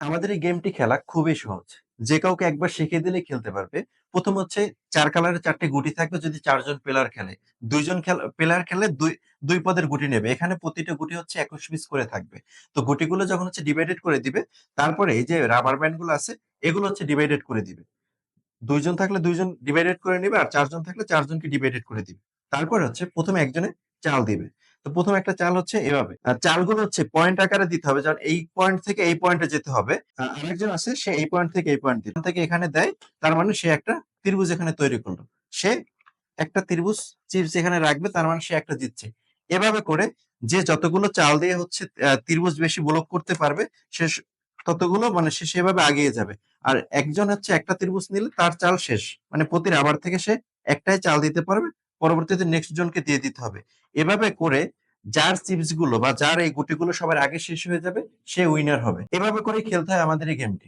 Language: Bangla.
আমাদের এই গেমটি খেলা খুবই সহজ। যে কাউকে একবার শিখিয়ে দিলে খেলতে পারবে। প্রথম হচ্ছে চার কালারের ৪ টি গুটি থাকবে যদি চারজন প্লেয়ার খেলে। দুইজন প্লেয়ার খেলে দুই দুই পদের গুটি নেবে। এখানে প্রতিটা গুটি হচ্ছে ২১ পিস করে থাকবে। তো গুটিগুলো যখন হচ্ছে ডিভাইডেড করে দিবে, তারপরে এই যে রাবার ব্যান্ডগুলো আছে, এগুলো হচ্ছে ডিভাইডেড করে দিবে। দুইজন থাকলে দুইজন ডিভাইডেড করে নিবে আর চারজন থাকলে চারজনকে ডিভাইডেড করে দিবে। তারপরে হচ্ছে প্রথমে একজনে চাল দিবে। তো ১ম একটা চাল হচ্ছে এভাবে। চালগুলো হচ্ছে পয়েন্ট আকারে দিতে হবে। যেমন এই পয়েন্ট থেকে এই পয়েন্টে যেতে হবে। আরেকজন আছে সে এই পয়েন্ট থেকে এই পয়েন্ট। এখান থেকে এখানে দেয়, তার মানে সে একটা ত্রিভুজ এখানে তৈরি করল। সে একটা ত্রিভুজ চিপস এখানে রাখবে তার মানে সে একটা জিতছে। এভাবে করে যে যতগুলো চাল দিয়ে হচ্ছে ত্রিভুজ বেশি ব্লক করতে পারবে সে ততগুলো মানে সে সেভাবে আগিয়ে যাবে। আর একজন হচ্ছে একটা ত্রিভুজ নিলে তার চাল শেষ। মানে প্রতি রাবার থেকে সে একটাই চাল দিতে পারবে। পরবর্তীতে নেক্সট জনকে দিয়ে দিতে হবে। এভাবে করে যার চিপসগুলো বা যার এই গুটিগুলো সবার আগে শেষ হয়ে যাবে, সে উইনার হবে। এভাবে করে খেলতে হয় আমাদের এই গেমটি।